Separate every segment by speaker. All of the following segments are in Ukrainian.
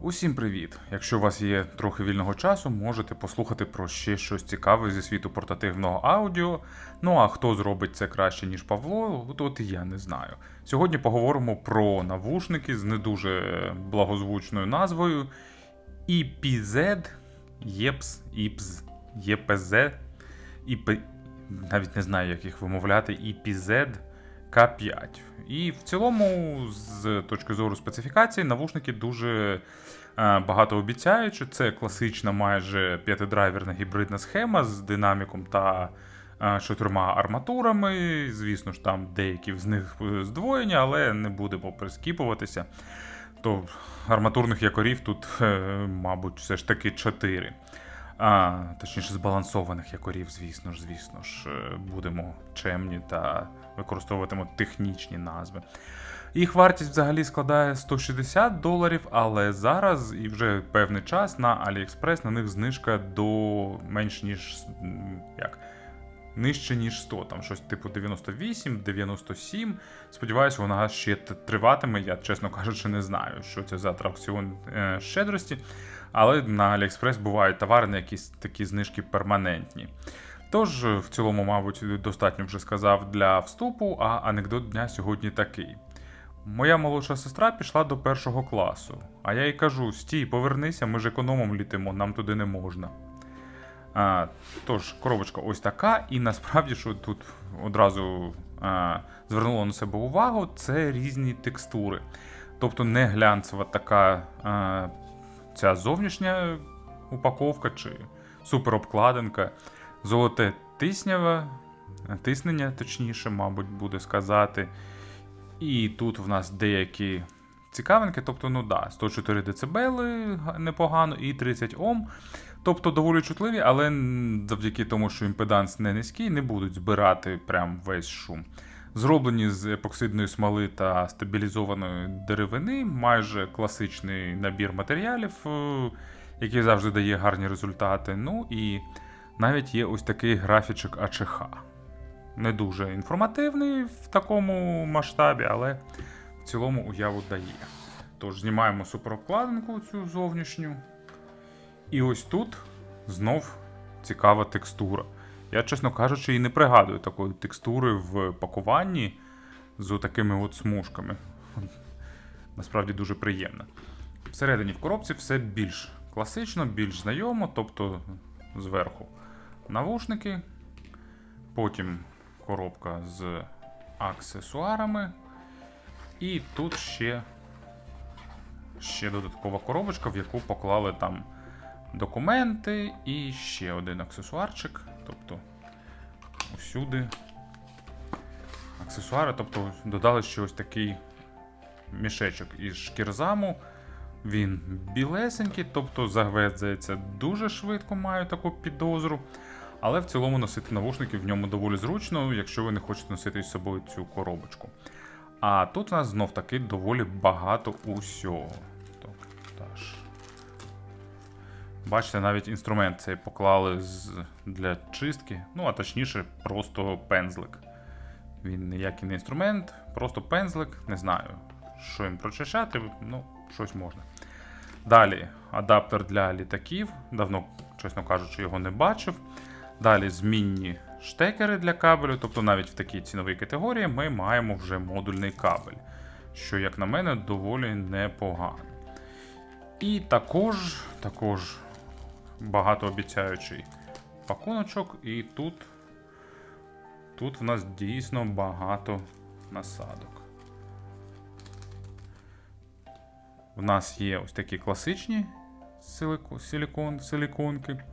Speaker 1: Усім привіт! Якщо у вас є трохи вільного часу, можете послухати про ще щось цікаве зі світу портативного аудіо. Ну а хто зробить це краще, ніж Павло, от, я не знаю. Сьогодні поговоримо про навушники з не дуже благозвучною назвою EPZ, EPS, EPS, EPZ, EP, навіть не знаю, як їх вимовляти, EPZ K5. І в цілому, з точки зору специфікації, навушники дуже е, багато обіцяючи. Це класична майже п'ятидрайверна гібридна схема з динаміком та е, чотирма арматурами. Звісно ж, там деякі з них здвоєні, але не будемо прискіпуватися. То арматурних якорів тут, е, мабуть, все ж таки чотири. А, точніше, збалансованих якорів, звісно ж, звісно ж, е, будемо чемні та використовуватимемо технічні назви. Їх вартість взагалі складає 160 доларів, але зараз і вже певний час на AliExpress на них знижка до менш ніж як. Нижче, ніж 100, там щось типу 98, 97. Сподіваюсь, вона ще триватиме. Я, чесно кажучи, не знаю, що це за атракціон е, щедрості. Але на AliExpress бувають товари на якісь такі знижки перманентні. Тож, в цілому, мабуть, достатньо вже сказав для вступу, а анекдот дня сьогодні такий. Моя молодша сестра пішла до першого класу, а я їй кажу: стій, повернися, ми ж економом літимо, нам туди не можна. А, тож, коробочка ось така, і насправді, що тут одразу а, звернуло на себе увагу, це різні текстури. Тобто не глянцева така а, ця зовнішня упаковка чи суперобкладинка, золоте тисняве, тиснення, точніше, мабуть, буде сказати. І тут в нас деякі цікавинки, тобто, ну да, 104 дБ непогано, і 30 Ом. Тобто доволі чутливі, але завдяки тому, що імпеданс не низький, не будуть збирати прям весь шум. Зроблені з епоксидної смоли та стабілізованої деревини, майже класичний набір матеріалів, е, який завжди дає гарні результати. Ну і навіть є ось такий графічок АЧХ. Не дуже інформативний в такому масштабі, але в цілому уяву дає. Тож знімаємо суперобкладинку цю зовнішню. І ось тут знов цікава текстура. Я, чесно кажучи, і не пригадую такої текстури в пакуванні з такими от смужками. Насправді дуже приємно. Всередині в коробці все більш класично, більш знайомо, тобто зверху навушники, потім коробка з аксесуарами, і тут ще, ще додаткова коробочка, в яку поклали там документи і ще один аксесуарчик. Тобто усюди аксесуари, тобто додали ще ось такий мішечок із шкірзаму. Він білесенький, тобто загведзається дуже швидко, маю таку підозру. Але в цілому носити навушники в ньому доволі зручно, якщо ви не хочете носити з собою цю коробочку. А тут у нас знов таки доволі багато усього. Бачите, навіть інструмент цей поклали з, для чистки, ну а точніше, просто пензлик. Він ніякий не інструмент, просто пензлик, не знаю, що їм прочищати, ну, щось можна. Далі адаптер для літаків. Давно, чесно кажучи, його не бачив. Далі змінні штекери для кабелю, тобто навіть в такій ціновій категорії ми маємо вже модульний кабель, що, як на мене, доволі непогано. І також, також багатообіцяючий пакуночок, і тут, тут в нас дійсно багато насадок. В нас є ось такі класичні силико- силікон, силіконки.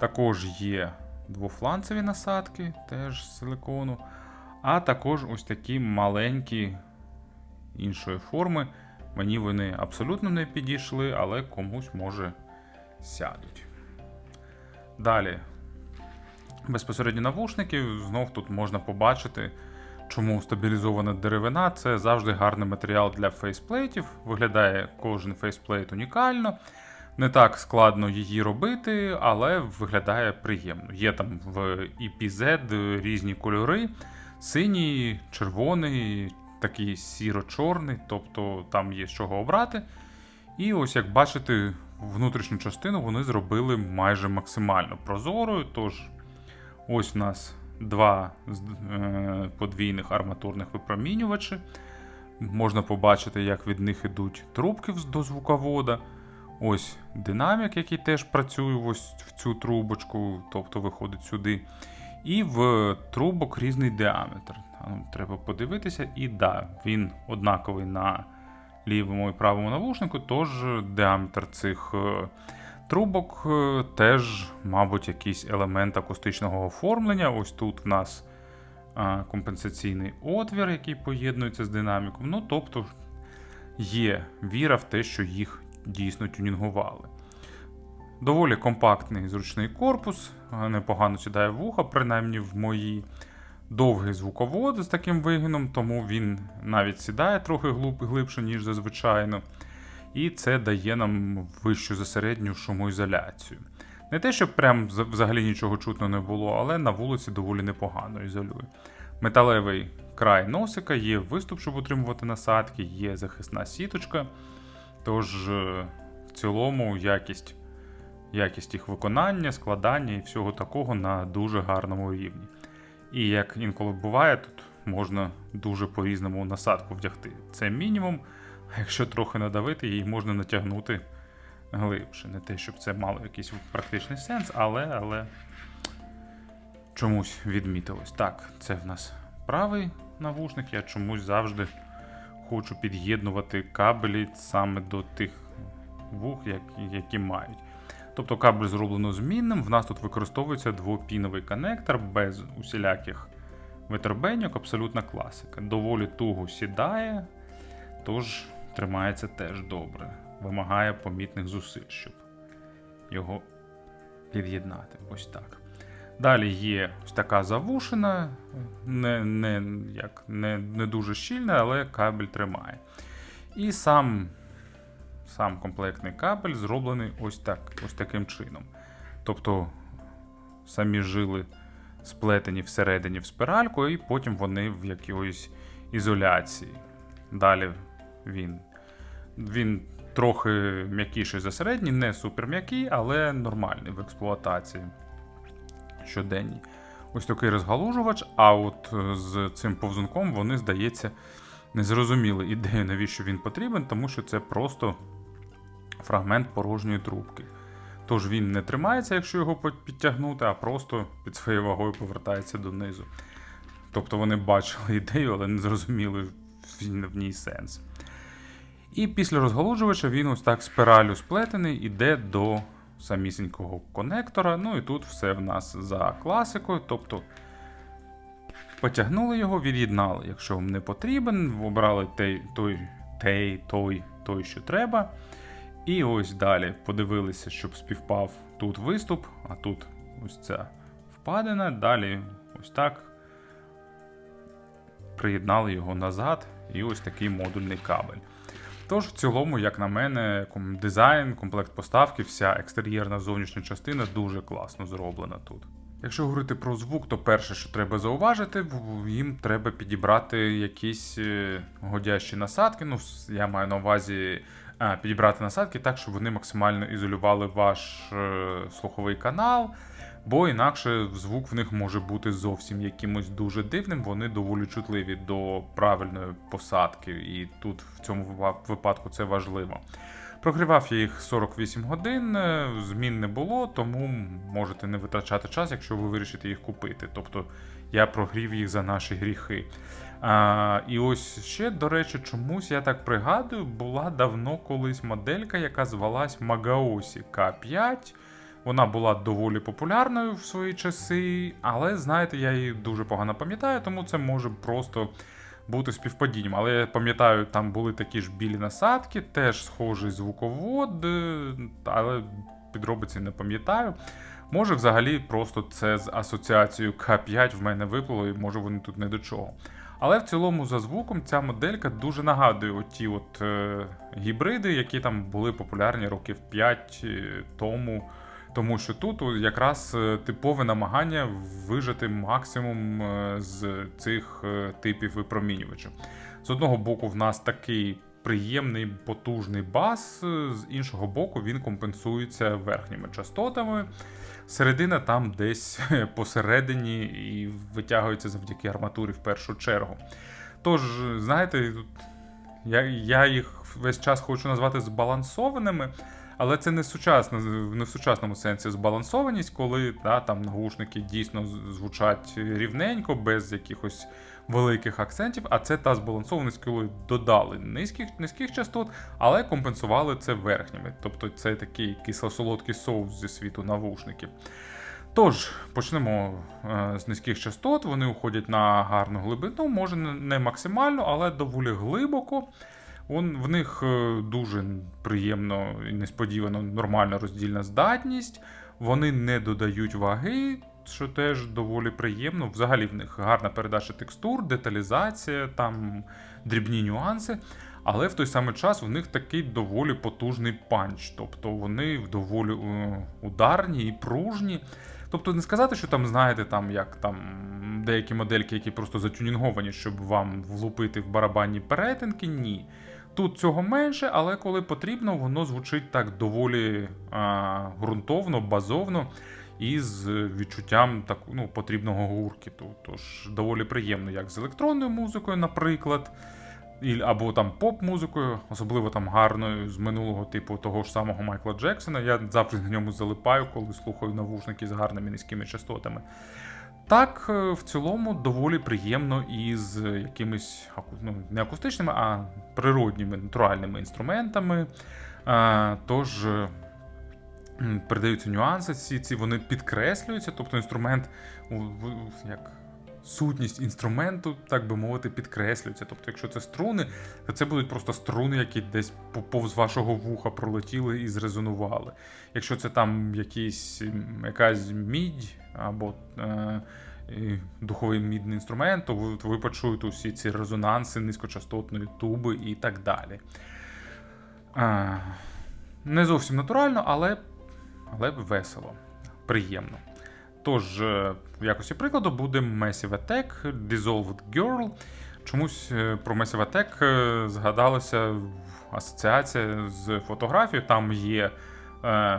Speaker 1: Також є двофланцеві насадки, теж з силикону. А також ось такі маленькі іншої форми. Мені вони абсолютно не підійшли, але комусь може сядуть. Далі. Безпосередньо навушники. Знов тут можна побачити, чому стабілізована деревина це завжди гарний матеріал для фейсплейтів. Виглядає кожен фейсплейт унікально. Не так складно її робити, але виглядає приємно. Є там в EPZ різні кольори: синій, червоний, такий сіро-чорний, тобто там є з чого обрати. І ось як бачите, внутрішню частину вони зробили майже максимально прозорою. Тож ось у нас два е, подвійних арматурних випромінювачі. Можна побачити, як від них ідуть трубки до звуковода. Ось динамік, який теж працює ось в цю трубочку, тобто виходить сюди. І в трубок різний діаметр. Ну, Треба подивитися. І да, він однаковий на лівому і правому навушнику, тож діаметр цих е, трубок е, теж, мабуть, якийсь елемент акустичного оформлення. Ось тут в нас компенсаційний отвір, який поєднується з динаміком. Ну, тобто є віра в те, що їх дійсно тюнінгували. Доволі компактний зручний корпус, непогано сідає вуха, принаймні в мої. Довгий звуковод з таким вигином, тому він навіть сідає трохи глибше, ніж зазвичайно. І це дає нам вищу за середню шумоізоляцію. Не те, щоб прям взагалі нічого чутно не було, але на вулиці доволі непогано ізолює. Металевий край носика, є виступ, щоб утримувати насадки, є захисна сіточка. Тож, е, в цілому, якість, якість їх виконання, складання і всього такого на дуже гарному рівні. І як інколи буває, тут можна дуже по-різному насадку вдягти. Це мінімум, а якщо трохи надавити, її можна натягнути глибше. Не те, щоб це мало якийсь практичний сенс, але, але чомусь відмітилось. Так, це в нас правий навушник. Я чомусь завжди хочу під'єднувати кабелі саме до тих вух, які, мають. Тобто кабель зроблено змінним. В нас тут використовується двопіновий коннектор без усіляких витербеньок, абсолютна класика. Доволі туго сідає, тож тримається теж добре. Вимагає помітних зусиль, щоб його під'єднати. Ось так. Далі є ось така завушена, не, не, як, не, не дуже щільна, але кабель тримає. І сам сам комплектний кабель зроблений ось так, ось таким чином. Тобто самі жили сплетені всередині в спиральку, і потім вони в якоїсь ізоляції. Далі він, він трохи м'якіший за середній, не супер м'який, але нормальний в експлуатації щоденній. Ось такий розгалужувач, а от е, з цим повзунком вони, здається, не зрозуміли ідею, навіщо він потрібен, тому що це просто фрагмент порожньої трубки. Тож він не тримається, якщо його підтягнути, а просто під своєю вагою повертається донизу. Тобто вони бачили ідею, але не зрозуміли в ній сенс. І після розгалужувача він ось так спиралю сплетений іде до самісінького конектора. Ну і тут все в нас за класикою. Тобто потягнули його, від'єднали, якщо вам не потрібен, обрали той, той, той, той, той, що треба. І ось далі подивилися, щоб співпав тут виступ, а тут ось ця впадина. Далі ось так приєднали його назад, і ось такий модульний кабель. Тож, в цілому, як на мене, дизайн, комплект поставки, вся екстер'єрна зовнішня частина дуже класно зроблена тут. Якщо говорити про звук, то перше, що треба зауважити, їм треба підібрати якісь е, годящі насадки. Ну, я маю на увазі підібрати насадки так, щоб вони максимально ізолювали ваш е, слуховий канал, бо інакше звук в них може бути зовсім якимось дуже дивним. Вони доволі чутливі до правильної посадки, і тут в цьому випадку це важливо. Прогрівав я їх 48 годин, е, змін не було, тому можете не витрачати час, якщо ви вирішите їх купити. Тобто я прогрів їх за наші гріхи. А, і ось ще, до речі, чомусь я так пригадую, була давно колись моделька, яка звалась Magaosi K5. Вона була доволі популярною в свої часи, але знаєте, я її дуже погано пам'ятаю, тому це може просто бути співпадінням. Але я пам'ятаю, там були такі ж білі насадки, теж схожий звуковод, е, але підробиці не пам'ятаю. Може, взагалі, просто це з асоціацією К5 в мене виплило, і може вони тут не до чого. Але в цілому за звуком ця моделька дуже нагадує оті от е, гібриди, які там були популярні років 5 тому. Тому що тут якраз е, типове намагання вижити максимум е, з цих е, типів випромінювачів. З одного боку, в нас такий приємний потужний бас, з іншого боку, він компенсується верхніми частотами. Середина там десь посередині і витягується завдяки арматурі в першу чергу. Тож, знаєте, я, я їх весь час хочу назвати збалансованими, але це не сучасно, не в сучасному сенсі збалансованість, коли да, там наушники дійсно звучать рівненько, без якихось великих акцентів. А це та збалансованість, коли додали низьких, низьких частот, але компенсували це верхніми. Тобто це такий кисло-солодкий соус зі світу навушників. Тож, почнемо е, з низьких частот. Вони уходять на гарну глибину, може не максимально, але доволі глибоко. Он, в них е, дуже приємно і несподівано нормальна роздільна здатність. Вони не додають ваги, що теж доволі приємно. Взагалі в них гарна передача текстур, деталізація, там дрібні нюанси. Але в той самий час в них такий доволі потужний панч. Тобто вони доволі е, ударні і пружні. Тобто не сказати, що там, знаєте, там як там деякі модельки, які просто затюнінговані, щоб вам влупити в барабанні перетинки, ні. Тут цього менше, але коли потрібно, воно звучить так доволі а, ґрунтовно, базовно і з відчуттям так, ну, потрібного гуркіту. Тож доволі приємно, як з електронною музикою, наприклад, або там поп-музикою, особливо там гарною з минулого типу того ж самого Майкла Джексона. Я завжди на ньому залипаю, коли слухаю навушники з гарними низькими частотами. Так, е, в цілому доволі приємно із якимись ну, не акустичними, а природніми натуральними інструментами. Е, Тож е, передаються нюанси, ці, ці вони підкреслюються, тобто інструмент, як сутність інструменту, так би мовити, підкреслюється. Тобто, якщо це струни, то це будуть просто струни, які десь по- повз вашого вуха пролетіли і зрезонували. Якщо це там якийсь, якась мідь або е, духовий мідний інструмент, то ви, то ви почуєте усі ці резонанси низькочастотної туби і так далі. А, не зовсім натурально, але, але весело, приємно. Тож, е, в якості прикладу буде Massive Attack Dissolved Girl. Чомусь е, про Massive Attack е, згадалася асоціація з фотографією. Там є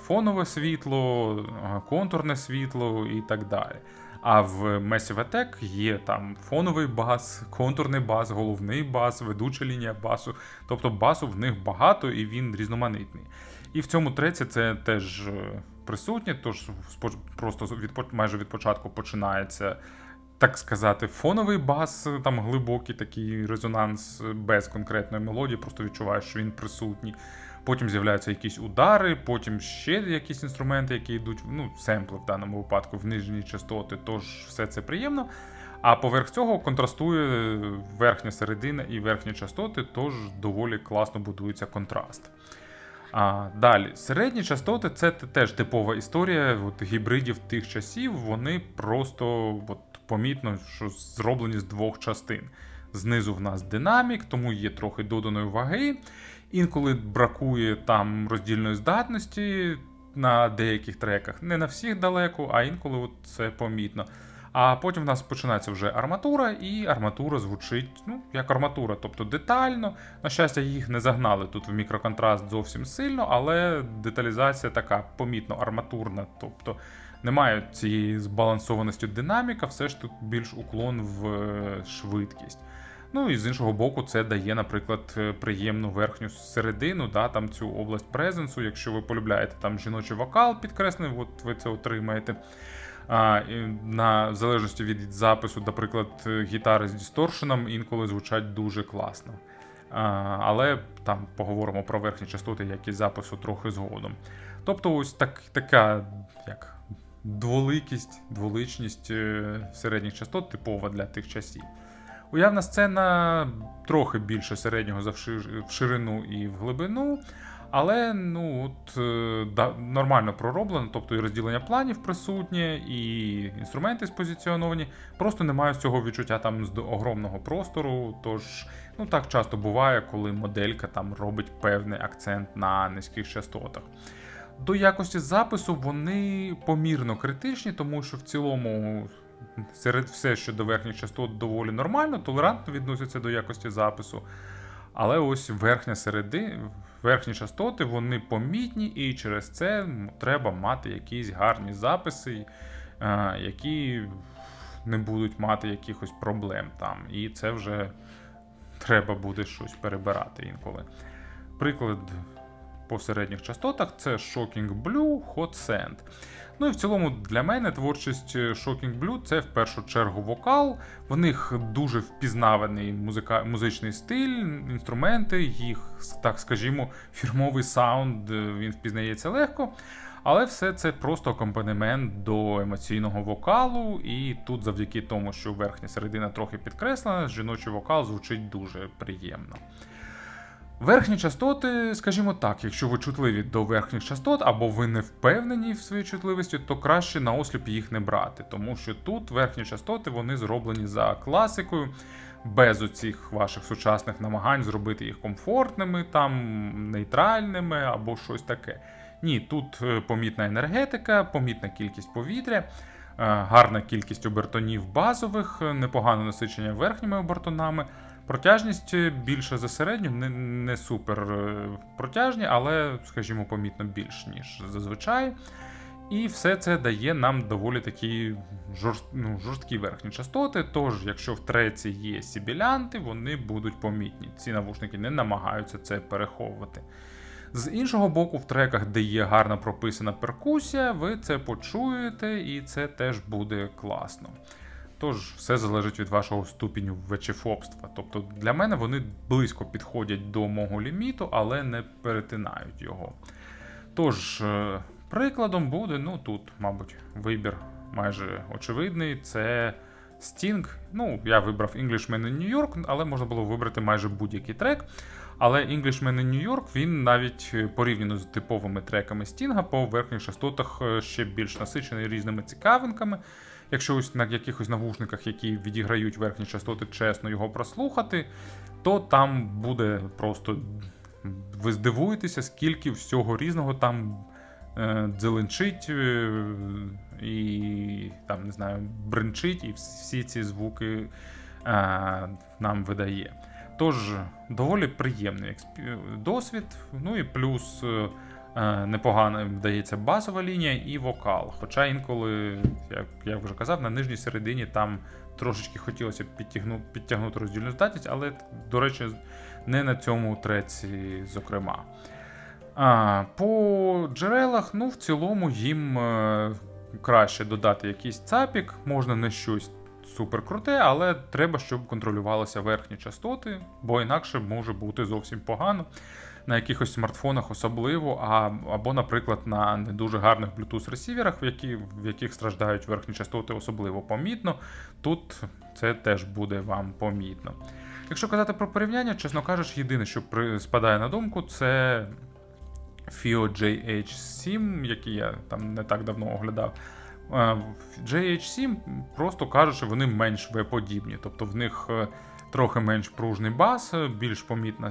Speaker 1: фонове світло, контурне світло і так далі. А в Massive Attack є там фоновий бас, контурний бас, головний бас, ведуча лінія басу. Тобто басу в них багато і він різноманітний. І в цьому треці це теж е, присутнє, тож просто від, майже від початку починається. Так сказати, фоновий бас, е, там глибокий такий резонанс е, без конкретної мелодії, просто відчуваєш, що він присутній. Потім з'являються якісь удари, потім ще якісь інструменти, які йдуть, ну, семпли в даному випадку в нижні частоти, тож все це приємно. А поверх цього контрастує верхня середина і верхні частоти, тож доволі класно будується контраст. А, далі, середні частоти це теж типова історія от, гібридів тих часів. Вони просто от, помітно, що зроблені з двох частин. Знизу в нас динамік, тому є трохи доданої ваги. Інколи бракує там роздільної здатності на деяких треках. Не на всіх далеко, а інколи от це помітно. А потім в нас починається вже арматура, і арматура звучить ну, як арматура, тобто детально. На щастя, їх не загнали тут в мікроконтраст зовсім сильно, але деталізація така помітно арматурна. Тобто немає цієї збалансованості динаміка, все ж тут більш уклон в е, швидкість. Ну і з іншого боку, це дає, наприклад, е, приємну верхню середину, да, там цю область презенсу. Якщо ви полюбляєте там жіночий вокал підкреслений, от ви це отримаєте. А, на в залежності від запису, наприклад, гітари з дісторшеном інколи звучать дуже класно. А, але там поговоримо про верхні частоти, як і запису трохи згодом. Тобто, ось так, така як дволикість, дволичність е, середніх частот типова для тих часів. Уявна сцена трохи більше середнього в ширину і в глибину, але ну, от, е, да, нормально пророблено, тобто і розділення планів присутнє, і інструменти спозиціоновані. Просто немає цього відчуття там з огромного простору. Тож ну, так часто буває, коли моделька там робить певний акцент на низьких частотах. До якості запису вони помірно критичні, тому що в цілому серед все, що до верхніх частот доволі нормально, толерантно відносяться до якості запису. Але ось верхня середи, верхні частоти вони помітні, і через це треба мати якісь гарні записи, е, які не будуть мати якихось проблем там. І це вже треба буде щось перебирати інколи. Приклад по середніх частотах це Shocking Blue, Hot Sand. Ну і в цілому для мене творчість Shocking Blue це в першу чергу вокал. В них дуже впізнаваний музика... музичний стиль, інструменти, їх, так скажімо, фірмовий саунд е, він впізнається легко. Але все це просто акомпанемент до емоційного вокалу, і тут, завдяки тому, що верхня середина трохи підкреслена, жіночий вокал звучить дуже приємно. Верхні частоти, скажімо так, якщо ви чутливі до верхніх частот, або ви не впевнені в своїй чутливості, то краще на осліп їх не брати, тому що тут верхні частоти вони зроблені за класикою, без оцих ваших сучасних намагань зробити їх комфортними, там нейтральними або щось таке. Ні, тут е, помітна енергетика, помітна кількість повітря, е, гарна кількість обертонів базових, е, непогане насичення верхніми обертонами. Протяжність більше за середню, не, не супер е, протяжні, але, скажімо, помітно більш, ніж зазвичай. І все це дає нам доволі такі жорст, ну, жорсткі верхні частоти. Тож, якщо в треці є сібілянти, вони будуть помітні. Ці навушники не намагаються це переховувати. З іншого боку, в треках, де є гарно прописана перкусія, ви це почуєте, і це теж буде класно. Тож все залежить від вашого ступеню вечефобства. Тобто для мене вони близько підходять до мого ліміту, але не перетинають його. Тож, е, прикладом буде, ну тут, мабуть, вибір майже очевидний. Це Sting. Ну, я вибрав Englishman in New York, але можна було вибрати майже будь-який трек. Але Englishman in New York він навіть е, порівняно з типовими треками Стінга по верхніх частотах е, ще більш насичений різними цікавинками. Якщо ось на якихось навушниках, які відіграють верхні частоти, чесно його прослухати, то там буде просто. Ви здивуєтеся, скільки всього різного там е, дзеленчить е, і там, не знаю, бренчить, і всі ці звуки е, нам видає. Тож, доволі приємний досвід. Ну і плюс непогано вдається базова лінія і вокал. Хоча інколи, як я вже казав, на нижній середині там трошечки хотілося б підтягнути, підтягнути роздільну здатність, але, до речі, не на цьому треці, зокрема. А, По джерелах, ну, в цілому, їм е, краще додати якийсь цапік, можна не щось супер круте, але треба, щоб контролювалися верхні частоти, бо інакше може бути зовсім погано. На якихось смартфонах особливо, а, або, наприклад, на не дуже гарних Bluetooth ресіверах, в, які, в яких страждають верхні частоти особливо помітно. Тут це теж буде вам помітно. Якщо казати про порівняння, чесно кажучи, єдине, що спадає на думку, це FIO JH7, який я там не так давно оглядав. Е, JH7, просто кажучи, вони менш веподібні, тобто в них е, трохи менш пружний бас, більш помітна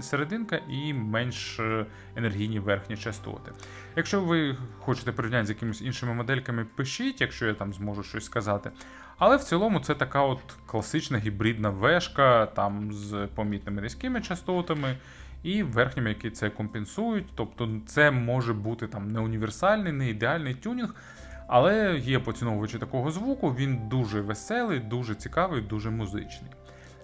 Speaker 1: серединка і менш е, енергійні верхні частоти. Якщо ви хочете порівняти з якимись іншими модельками, пишіть, якщо я там зможу щось сказати. Але в цілому це така от класична гібридна вешка, там з помітними низькими частотами і верхніми, які це компенсують. Тобто це може бути там не універсальний, не ідеальний тюнінг. Але є поціновувачі такого звуку, він дуже веселий, дуже цікавий, дуже музичний.